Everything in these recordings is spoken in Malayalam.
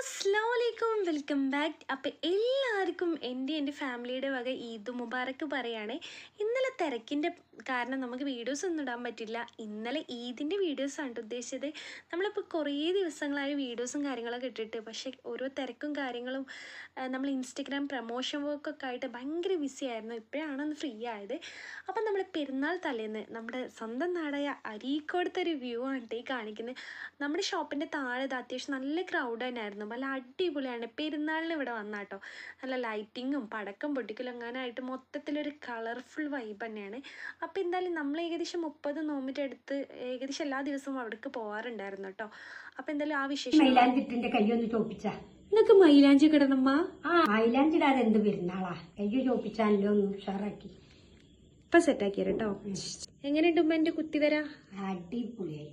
അസ്ലാമലൈക്കും വെൽക്കം ബാക്ക്. അപ്പം എല്ലാവർക്കും എന്റെ എന്റെ ഫാമിലിയുടെ വക ഈദ് മുബാറക്ക് പറയുകയാണേ ഇന്നലെ തിരക്കിന്റെ കാരണം നമുക്ക് വീഡിയോസ് ഒന്നും ഇടാൻ പറ്റില്ല. ഇന്നലെ ഈദിന്റെ വീഡിയോസാണ് ആണ് ഉദ്ദേശിച്ചത്. നമ്മളിപ്പോൾ കുറേ ദിവസങ്ങളായി വീഡിയോസും കാര്യങ്ങളൊക്കെ ഇട്ടിട്ട് പക്ഷേ ഓരോ തിരക്കും കാര്യങ്ങളും നമ്മൾ ഇൻസ്റ്റഗ്രാം പ്രമോഷൻ വർക്കൊക്കെ ആയിട്ട് ഭയങ്കര ബിസി ആയിരുന്നു. ഇപ്പോഴാണ് ഒന്ന് ഫ്രീ ആയത്. അപ്പം നമ്മൾ പെരുന്നാൾ തലേന്ന് നമ്മുടെ സ്വന്തം നാടായ അരീക്കോടത്തെ ഒരു വ്യൂ ആണ് ഈ കാണിക്കുന്നത് നമ്മുടെ ഷോപ്പിന്റെ താഴെ അത്യാവശ്യം നല്ല ക്രൗഡ് തന്നെയായിരുന്നു. നല്ല അടിപൊളിയാണ്. പെരുന്നാളിന് ഇവിടെ വന്നാട്ടോ. നല്ല ലൈറ്റിങ്ങും പടക്കം പൊട്ടിക്കലും മൊത്തത്തിൽ മൊത്തത്തിലൊരു കളർഫുൾ വൈബ് തന്നെയാണ്. അപ്പോൾ എന്തായാലും നമ്മൾ ഏകദേശം മുപ്പത് നോമിറ്റ് അടുത്ത് ഏകദേശം എല്ലാ ദിവസവും അവിടേക്ക് പോകാറുണ്ടായിരുന്നു കേട്ടോ അപ്പോൾ എന്തായാലും ആ വിശേഷം നിനക്ക് കയ്യൊന്ന് മൈലാഞ്ചി കിടന്നമ്മ ആ മൈലാഞ്ചിടാതെ എന്ത് പെരുന്നാളാ കയ്യോ ഒന്ന് ഉഷാറാക്കി. ഇപ്പൊ സെറ്റാക്കി കേട്ടോ എങ്ങനെയുണ്ട് ഉമ്മ എന്റെ കുത്തിവര അടിപൊളിയായി.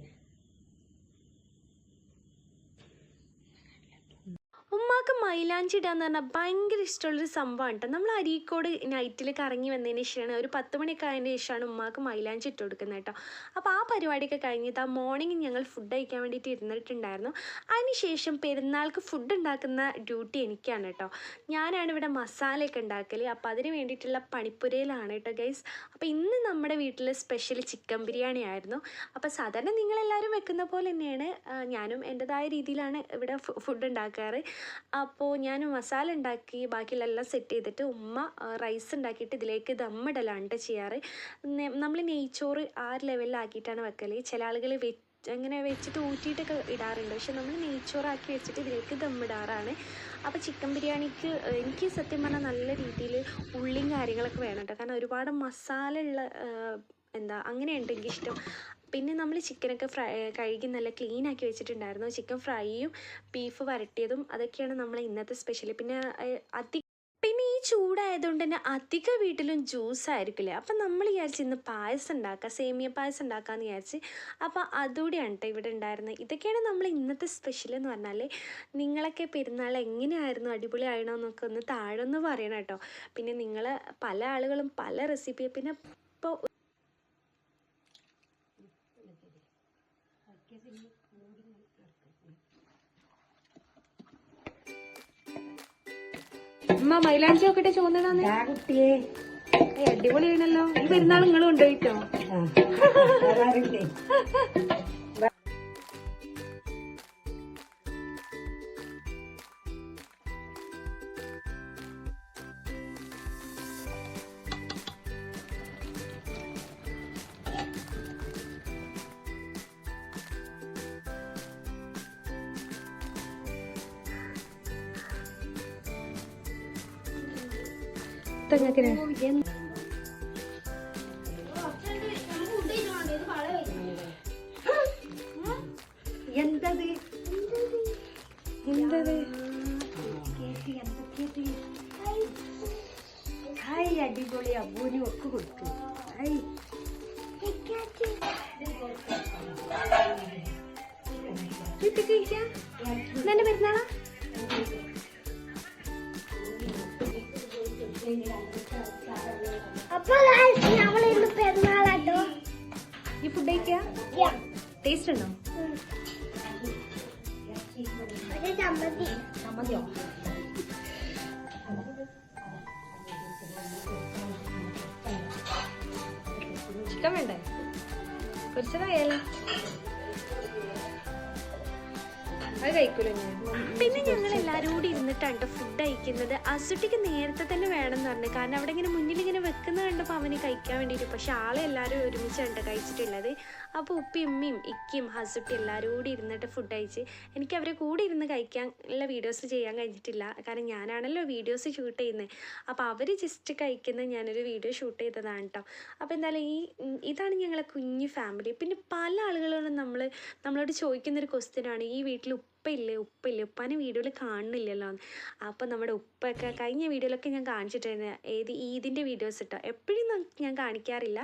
ഉമ്മാക്ക് മൈലാഞ്ചി ഇടാന്ന് പറഞ്ഞാൽ ഭയങ്കര ഇഷ്ടമുള്ളൊരു സംഭവമാണ് കേട്ടോ നമ്മൾ അരീക്കോട് നൈറ്റിൽ കറങ്ങി വന്നതിന് ശേഷമാണ് ഒരു പത്ത് മണിയൊക്കെ ആയതിന് ശേഷമാണ് ഉമ്മാക്ക് മൈലാഞ്ചി ഇട്ട് കൊടുക്കുന്നത് കേട്ടോ അപ്പോൾ ആ പരിപാടിയൊക്കെ കഴിഞ്ഞിട്ട് ആ മോർണിംഗ് ഞങ്ങൾ ഫുഡ് കഴിക്കാൻ വേണ്ടിയിട്ട് ഇരുന്നിട്ടുണ്ടായിരുന്നു. അതിന് ശേഷം പെരുന്നാൾക്ക് ഫുഡ് ഉണ്ടാക്കുന്ന ഡ്യൂട്ടി എനിക്കാണ് കേട്ടോ ഞാനാണ് ഇവിടെ മസാലയൊക്കെ ഉണ്ടാക്കൽ അപ്പോൾ അതിന് വേണ്ടിയിട്ടുള്ള പണിപ്പുരയിലാണ് കേട്ടോ ഗൈസ് അപ്പോൾ ഇന്ന് നമ്മുടെ വീട്ടിൽ സ്പെഷ്യൽ ചിക്കൻ ബിരിയാണി ആയിരുന്നു. അപ്പോൾ സാധാരണ നിങ്ങളെല്ലാവരും വെക്കുന്ന പോലെ തന്നെയാണ്. ഞാനും എന്റെതായ രീതിയിലാണ് ഇവിടെ ഫുഡ് ഉണ്ടാക്കാറ്. അപ്പോൾ ഞാൻ മസാല ഉണ്ടാക്കി എല്ലാം സെറ്റ് ചെയ്തിട്ട് ഉമ്മ റൈസ് ഉണ്ടാക്കിയിട്ട് ഇതിലേക്ക് ദമ്മിടലാണ് ചെയ്യാറ്. നമ്മൾ നെയ്ച്ചോറ് ആ ലെവലിലാക്കിയിട്ടാണ് വെക്കൽ ചില ആളുകൾ വെ അങ്ങനെ വെച്ചിട്ട് ഊറ്റിയിട്ടൊക്കെ ഇടാറുണ്ട്. പക്ഷെ നമ്മൾ നെയ്ച്ചോറാക്കി വെച്ചിട്ട് ഇതിലേക്ക് ദമ്മിടാറാണ് അപ്പോൾ ചിക്കൻ ബിരിയാണിക്ക് എനിക്ക് സത്യം പറഞ്ഞാൽ നല്ല രീതിയിൽ ഉള്ളിയും കാര്യങ്ങളൊക്കെ വേണം കേട്ടോ കാരണം ഒരുപാട് മസാല ഉള്ള എന്താ അങ്ങനെയുണ്ട് എനിക്കിഷ്ടം. പിന്നെ നമ്മൾ ചിക്കനൊക്കെ ഫ്രൈ കഴുകി നല്ല ക്ലീൻ ആക്കി വെച്ചിട്ടുണ്ടായിരുന്നു. ചിക്കൻ ഫ്രൈയും ബീഫ് വരട്ടിയതും അതൊക്കെയാണ് നമ്മൾ ഇന്നത്തെ സ്പെഷ്യൽ പിന്നെ അതി പിന്നെ ഈ ചൂടായതുകൊണ്ട് തന്നെ അധിക വീട്ടിലും ജ്യൂസ് ആയിരിക്കില്ലേ? അപ്പം നമ്മൾ വിചാരിച്ച് ഇന്ന് പായസം ഉണ്ടാക്കുക സേമിയ പായസം ഉണ്ടാക്കാമെന്ന് വിചാരിച്ച്. അപ്പോൾ അതുകൂടിയാണ് കേട്ടോ ഇവിടെ ഉണ്ടായിരുന്നത് ഇതൊക്കെയാണ് നമ്മൾ ഇന്നത്തെ സ്പെഷ്യൽ എന്ന് പറഞ്ഞാൽ നിങ്ങളൊക്കെ പെരുന്നാൾ എങ്ങനെയായിരുന്നു? അടിപൊളി ആയിരുന്നോ എന്നൊക്കെ ഒന്ന് താഴെ ഒന്ന് പറയണം കേട്ടോ പിന്നെ നിങ്ങൾ പല ആളുകളും പല റെസിപ്പി പിന്നെ അമ്മ മൈലാഞ്ചി നോക്കട്ടെ കുട്ടിയെ. അടിപൊളിയാണല്ലോ. ഈ പെരുന്നാൾ നിങ്ങളും ഉണ്ടോ ആ, വരാറില്ലേ? എന്തത്? എന്തത്? ഹായ് അടിപൊളി അബൂനും ഒക്കെ കൊടുത്തു. ഹായ്. എന്നെ പെരുന്നാളാ അപ്പൊ നമ്മളിന്ന് പെരുന്നാളാട്ടോ ഈ ഫുഡ് കഴിക്കാ? ടേസ്റ്റ് ഉണ്ടോ? ഒരു ചമ്മന്തി സമ്മതിയോ ചിക്കൻ വേണ്ടേ? പൊരിച്ചതായാലോ? അത് കഴിക്കൂല പിന്നെ ഞങ്ങൾ എല്ലാവരും കൂടി ഇരുന്നിട്ടാണ് ഫുഡ് കഴിക്കുന്നത്. അസുട്ടിക്ക് നേരത്തെ തന്നെ വേണം എന്ന് പറഞ്ഞു. കാരണം അവിടെ ഇങ്ങനെ മുന്നിൽ ഇങ്ങനെ വെക്കുന്ന കണ്ടപ്പോൾ അവന് കഴിക്കാൻ വേണ്ടിയിട്ട് പക്ഷെ ആളെ എല്ലാവരും ഒരുമിച്ചാണ് കഴിച്ചിട്ടുള്ളത്. അപ്പോൾ ഉപ്പി ഉമ്മയും ഇക്കിയും ഹസുട്ടി എല്ലാവരും കൂടി ഇരുന്നിട്ട് ഫുഡ് കഴിച്ച് എനിക്ക് അവരെ കൂടി ഇരുന്ന് കഴിക്കാൻ ഉള്ള വീഡിയോസ് ചെയ്യാൻ കഴിഞ്ഞിട്ടില്ല. കാരണം ഞാനാണല്ലോ വീഡിയോസ് ഷൂട്ട് ചെയ്യുന്നത് അപ്പോൾ അവർ ജസ്റ്റ് കഴിക്കുന്ന ഞാനൊരു വീഡിയോ ഷൂട്ട് ചെയ്തതാണ് കേട്ടോ അപ്പോൾ എന്തായാലും ഈ ഇതാണ് ഞങ്ങളെ കുഞ്ഞു ഫാമിലി പിന്നെ പല ആളുകളോടും നമ്മൾ നമ്മളോട് ചോദിക്കുന്നൊരു ക്വസ്റ്റ്യനാണ് ഈ വീട്ടിൽ ഉപ്പയില്ലേ ഉപ്പയില്ലേ ഉപ്പാനെ വീഡിയോയിൽ കാണുന്നില്ലല്ലോ. അപ്പൊ നമ്മുടെ ഉപ്പൊക്കെ കഴിഞ്ഞ വീഡിയോയിലൊക്കെ ഞാൻ കാണിച്ചിട്ടുണ്ട് ഏത് ഈദിന്റെ വീഡിയോസ് ഇട്ടോ? എപ്പോഴും ഞാൻ കാണിക്കാറില്ല.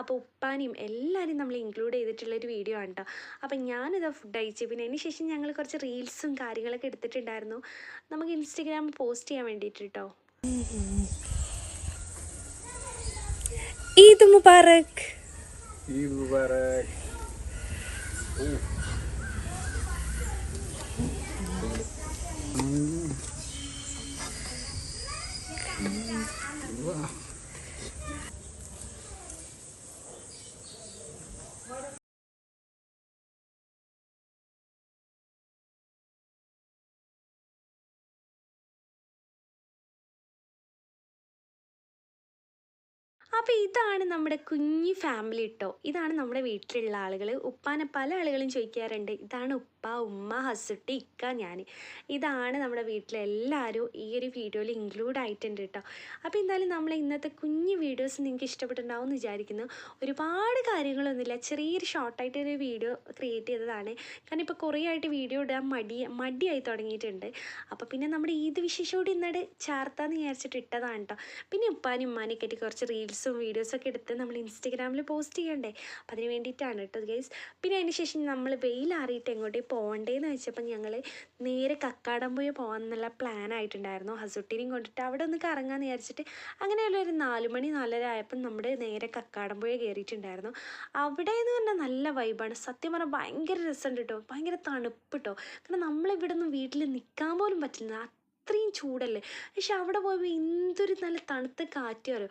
അപ്പോൾ ഉപ്പാനെയും എല്ലാവരെയും നമ്മൾ ഇൻക്ലൂഡ് ചെയ്തിട്ടുള്ളൊരു വീഡിയോ ആണ് കേട്ടോ അപ്പം ഞാനിത് ഫുഡ് അയച്ചു പിന്നെ അതിന് ശേഷം ഞങ്ങൾ കുറച്ച് റീൽസും കാര്യങ്ങളൊക്കെ എടുത്തിട്ടുണ്ടായിരുന്നു. നമുക്ക് ഇൻസ്റ്റഗ്രാമിൽ പോസ്റ്റ് ചെയ്യാൻ വേണ്ടിയിട്ട് കേട്ടോ ഈദ് മുബാറക്. Eid Mubarak. 嗯，嗯，哇。അപ്പോൾ ഇതാണ് നമ്മുടെ കുഞ്ഞി ഫാമിലി കേട്ടോ ഇതാണ് നമ്മുടെ വീട്ടിലുള്ള ആളുകൾ ഉപ്പാനെ പല ആളുകളും ചോദിക്കാറുണ്ട്. ഇതാണ് ഉപ്പ ഉമ്മ ഹസുട്ടി ഇക്ക ഞാൻ ഇതാണ് നമ്മുടെ വീട്ടിലെ എല്ലാവരും ഈ ഒരു വീഡിയോയിൽ ഇൻക്ലൂഡ് ആയിട്ടുണ്ട് കേട്ടോ അപ്പോൾ എന്തായാലും നമ്മൾ ഇന്നത്തെ കുഞ്ഞു വീഡിയോസ് നിങ്ങൾക്ക് ഇഷ്ടപ്പെട്ടിട്ടുണ്ടാവും എന്ന് വിചാരിക്കുന്നു. ഒരുപാട് കാര്യങ്ങളൊന്നുമില്ല. ചെറിയൊരു ഷോർട്ടായിട്ട് ഒരു വീഡിയോ ക്രിയേറ്റ് ചെയ്തതാണ്. കാരണം ഇപ്പോൾ കുറേ ആയിട്ട് വീഡിയോ ഇടാൻ മടി മടിയായി തുടങ്ങിയിട്ടുണ്ട്. അപ്പോൾ പിന്നെ നമ്മുടെ ഈദ് വിശേഷം കൂടി ഇന്നത് ചേർത്താന്ന് വിചാരിച്ചിട്ട് ഇട്ടതാണ് കേട്ടോ പിന്നെ ഉപ്പാനും ഉമ്മാനെ ആയിട്ട് കുറച്ച് റീൽസും വീഡിയോസും ഒക്കെ എടുത്ത് നമ്മൾ ഇൻസ്റ്റഗ്രാമിൽ പോസ്റ്റ് ചെയ്യണ്ടേ? അപ്പം അതിന് വേണ്ടിയിട്ടാണ് കേട്ടോ ഗൈസ് പിന്നെ അതിന് ശേഷം നമ്മൾ വെയിലാറിയിട്ട് എങ്ങോട്ടേ പോകണ്ടേന്ന് വെച്ചപ്പോൾ ഞങ്ങൾ നേരെ കക്കാടംപുഴ പോകാമെന്നുള്ള പ്ലാൻ ആയിട്ടുണ്ടായിരുന്നു. ഹസുട്ടിനെയും കൊണ്ടിട്ട് അവിടെ ഒന്ന് കറങ്ങാമെന്ന് വിചാരിച്ചിട്ട് അങ്ങനെയുള്ള ഒരു നാല് മണി നാലര ആയപ്പം നമ്മുടെ നേരെ കക്കാടംപുഴ കയറിയിട്ടുണ്ടായിരുന്നു അവിടെ എന്ന് പറഞ്ഞാൽ നല്ല വൈബാണ് സത്യം പറഞ്ഞാൽ ഭയങ്കര രസമുണ്ട് കേട്ടോ ഭയങ്കര തണുപ്പ് കേട്ടോ കാരണം നമ്മളിവിടെ ഒന്നും വീട്ടിൽ നിൽക്കാൻ പോലും പറ്റില്ല. അത്രയും ചൂടല്ലേ? പക്ഷെ അവിടെ പോയപ്പോൾ എന്തൊരു നല്ല തണുത്ത കാറ്റ് വരും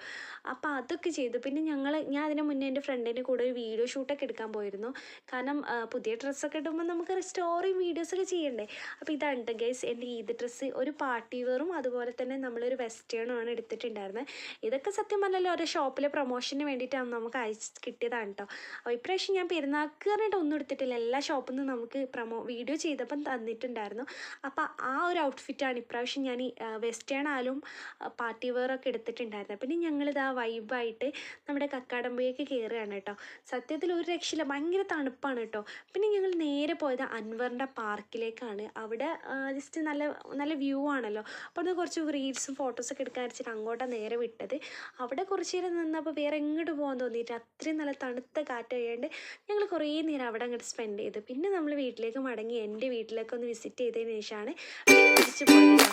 അപ്പോൾ അതൊക്കെ ചെയ്തു. പിന്നെ ഞങ്ങൾ ഞാൻ അതിനു മുന്നേ എന്റെ ഫ്രണ്ടിന്റെ കൂടെ ഒരു വീഡിയോ ഷൂട്ടൊക്കെ എടുക്കാൻ പോയിരുന്നു. കാരണം പുതിയ ഡ്രസ്സൊക്കെ ഇടുമ്പോൾ നമുക്ക് സ്റ്റോറിയും വീഡിയോസൊക്കെ ചെയ്യണ്ടേ? അപ്പോൾ ഇതാണ് ഗൈസ് എന്റെ ഈദ് ഡ്രസ്സ്. ഒരു പാർട്ടി വെയറും അതുപോലെ തന്നെ നമ്മളൊരു വെസ്റ്റേണും ആണ് എടുത്തിട്ടുണ്ടായിരുന്നത് ഇതൊക്കെ സത്യം പറഞ്ഞാൽ ഓരോ ഷോപ്പിലെ പ്രൊമോഷന് വേണ്ടിയിട്ടാണ് നമുക്ക് അയച്ച് കിട്ടിയതാണ് കേട്ടോ അപ്പോൾ ഇപ്രാവശ്യം ഞാൻ പെരുന്നാൾക്ക് പറഞ്ഞിട്ട് ഒന്നും എടുത്തിട്ടില്ല. എല്ലാ ഷോപ്പിൽ നിന്നും നമുക്ക് പ്രൊമോ വീഡിയോ ചെയ്തപ്പം തന്നിട്ടുണ്ടായിരുന്നു. അപ്പോൾ ആ ഒരു ഔട്ട്ഫിറ്റാണ് ഇപ്രാവശ്യം ഞാൻ ഈ വെസ്റ്റേൺ ആയാലും പാർട്ടി വെയറൊക്കെ എടുത്തിട്ടുണ്ടായിരുന്നു. പിന്നെ ഞങ്ങളിതാ വൈബായിട്ട് നമ്മുടെ കക്കാടമ്പുഴയ്ക്ക് കയറുകയാണ് കേട്ടോ. സത്യത്തിൽ ഒരു രക്ഷയില്ല. ഭയങ്കര തണുപ്പാണ് കേട്ടോ. പിന്നെ ഞങ്ങൾ നേരെ പോയത് അൻവറിന്റെ പാർക്കിലേക്കാണ്. അവിടെ ജസ്റ്റ് നല്ല നല്ല വ്യൂ ആണല്ലോ. അപ്പോൾ അത് കുറച്ച് റീൽസും ഫോട്ടോസൊക്കെ എടുക്കാൻ വെച്ചിട്ട് അങ്ങോട്ടാണ് നേരെ വിട്ടത്. അവിടെ കുറച്ച് നേരം നിന്നപ്പോൾ വേറെ എങ്ങോട്ട് പോകാൻ തോന്നിയിട്ട് അത്രയും നല്ല തണുത്ത കാറ്റ് കഴിയാണ്ട് ഞങ്ങൾ കുറേ നേരം അവിടെ അങ്ങോട്ട് സ്പെൻഡ് ചെയ്തു. പിന്നെ നമ്മൾ വീട്ടിലേക്ക് മടങ്ങി എന്റെ വീട്ടിലേക്ക് ഒന്ന് വിസിറ്റ് ചെയ്തതിന് ശേഷമാണ് തിരിച്ചു പോയത്.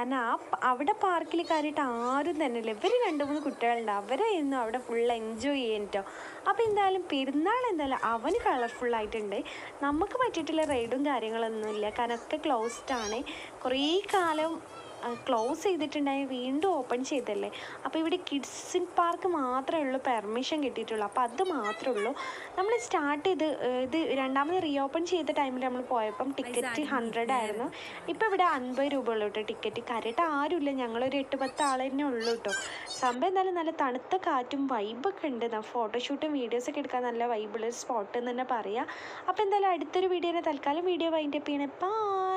കാരണം ആ അവിടെ പാർക്കിൽ കയറിയിട്ട് ആരും തന്നെ ഇല്ല ഇവർ രണ്ട് മൂന്ന് കുട്ടികളുണ്ട്. അവരായിരുന്നു അവിടെ ഫുൾ എൻജോയ് ചെയ്യാനിട്ടോ അപ്പോൾ എന്തായാലും പെരുന്നാൾ എന്തായാലും അവന് കളർഫുൾ ആയിട്ടുണ്ട്. നമുക്ക് പറ്റിയിട്ടുള്ള റൈഡും കാര്യങ്ങളൊന്നുമില്ല. കാരണം ഒക്കെ ക്ലോസ്ഡ് ആണ്. കുറേ കാലം ക്ലോസ് ചെയ്തിട്ടുണ്ടായി വീണ്ടും ഓപ്പൺ ചെയ്തല്ലേ? അപ്പോൾ ഇവിടെ കിഡ്സിൻ പാർക്ക് മാത്രമേ ഉള്ളൂ പെർമിഷൻ കിട്ടിയിട്ടുള്ളൂ. അപ്പോൾ അത് മാത്രമേ ഉള്ളൂ. നമ്മൾ സ്റ്റാർട്ട് ചെയ്ത് ഇത് രണ്ടാമത് റീ ഓപ്പൺ ചെയ്ത ടൈമിൽ നമ്മൾ പോയപ്പം ടിക്കറ്റ് ഹൺഡ്രഡ് ആയിരുന്നു. ഇപ്പോൾ ഇവിടെ അൻപത് രൂപ ഉള്ളൂ കേട്ടോ ടിക്കറ്റ് കരട്ട് ആരുമില്ല. ഞങ്ങളൊരു എട്ട് പത്ത് ആളെ തന്നെ ഉള്ളൂ കേട്ടോ സംഭവം എന്തായാലും നല്ല തണുത്ത കാറ്റും വൈബൊക്കെ ഉണ്ട്. ഫോട്ടോഷൂട്ടും വീഡിയോസൊക്കെ എടുക്കാൻ നല്ല വൈബുള്ള സ്പോട്ട് എന്ന് തന്നെ പറയാം. അപ്പോൾ എന്തായാലും അടുത്തൊരു വീഡിയോനെ തൽക്കാലം വീഡിയോ വൈൻഡപ്പ് ചെയ്യണേ. ബായ്